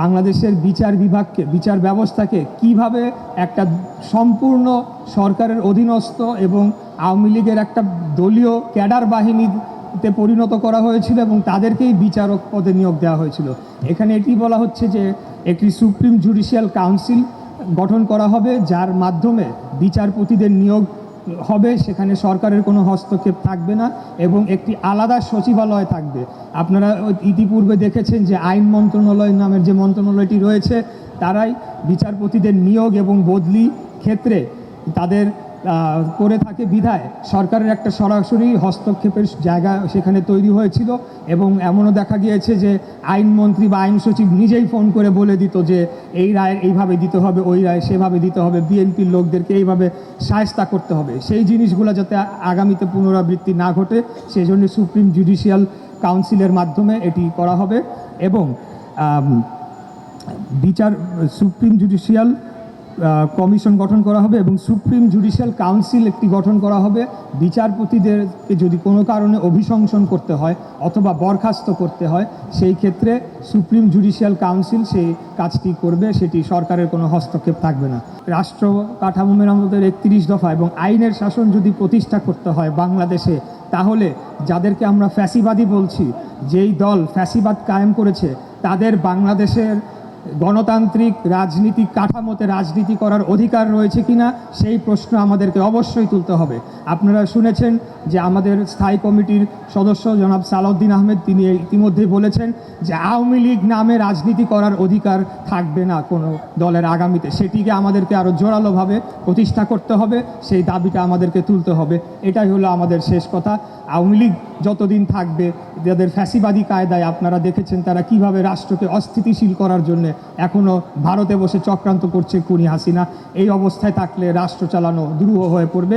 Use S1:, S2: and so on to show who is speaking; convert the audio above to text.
S1: বাংলাদেশের বিচার বিভাগকে, বিচার ব্যবস্থাকে কীভাবে একটা সম্পূর্ণ সরকারের অধীনস্থ এবং আওয়ামী লীগের একটা দলীয় ক্যাডার বাহিনীতে পরিণত করা হয়েছিল এবং তাদেরকেই বিচারক পদে নিয়োগ দেওয়া হয়েছিল। এখানে এটি বলা হচ্ছে যে একটি সুপ্রিম জুডিশিয়াল কাউন্সিল গঠন করা হবে, যার মাধ্যমে বিচারপতিদের নিয়োগ হবে, সেখানে সরকারের কোনো হস্তক্ষেপ থাকবে না এবং একটি আলাদা সচিবালয় থাকবে। আপনারা ইতিপূর্বে দেখেছেন যে আইন মন্ত্রণালয় নামের যে মন্ত্রণালয়টি রয়েছে, তারাই বিচারপতিদের নিয়োগ এবং বদলি ক্ষেত্রে তাদের করে থাকে বিধায় সরকারের একটা সরাসরি হস্তক্ষেপের জায়গা সেখানে তৈরি হয়েছিল এবং এমনও দেখা গিয়েছে যে আইনমন্ত্রী বা আইন সচিব নিজেই ফোন করে বলে দিত যে এই রায় এইভাবে দিতে হবে, ওই রায় সেভাবে দিতে হবে, বিএনপির লোকদেরকে এইভাবে সায়স্তা করতে হবে। সেই জিনিসগুলো যাতে আগামীতে পুনরাবৃত্তি না ঘটে সেই জন্য সুপ্রিম জুডিশিয়াল কাউন্সিলের মাধ্যমে এটি করা হবে এবং বিচার, সুপ্রিম জুডিশিয়াল কমিশন গঠন করা হবে এবং সুপ্রিম জুডিশিয়াল কাউন্সিল একটি গঠন করা হবে। বিচারপতিদেরকে যদি কোনো কারণে অভিশংসন করতে হয় অথবা বরখাস্ত করতে হয়, সেই ক্ষেত্রে সুপ্রিম জুডিশিয়াল কাউন্সিল সেই কাজটি করবে, সেটি সরকারের কোনো হস্তক্ষেপ থাকবে না। রাষ্ট্র কাঠামো মেরামতের একত্রিশ দফা এবং আইনের শাসন যদি প্রতিষ্ঠা করতে হয় বাংলাদেশে, তাহলে যাদেরকে আমরা ফ্যাসিবাদী বলছি, যেই দল ফ্যাসিবাদ কায়েম করেছে, তাদের বাংলাদেশের গণতান্ত্রিক রাজনীতিক কাঠামোতে রাজনীতি করার অধিকার রয়েছে কিনা, সেই প্রশ্ন আমাদেরকে অবশ্যই তুলতে হবে। আপনারা শুনেছেন যে আমাদের স্থায়ী কমিটির সদস্য জনাব সালাউদ্দিন আহমেদ, তিনি ইতিমধ্যে বলেছেন যে আওয়ামী লীগ নামে রাজনীতি করার অধিকার থাকবে না কোনো দলের আগামীতে। সেটিকে আমাদেরকে আরও জোরালোভাবে প্রতিষ্ঠা করতে হবে, সেই দাবিটা আমাদেরকে তুলতে হবে। এটাই হলো আমাদের শেষ কথা। আওয়ামী লীগ যতদিন থাকবে, যাদের ফ্যাসিবাদী কায়দায় আপনারা দেখেছেন তারা কীভাবে রাষ্ট্রকে অস্থিতিশীল করার জন্য এখনও ভারতে বসে চক্রান্ত করছে খুনি হাসিনা। এই অবস্থায় থাকলে রাষ্ট্র চালানো দুরূহ হয়ে পড়বে।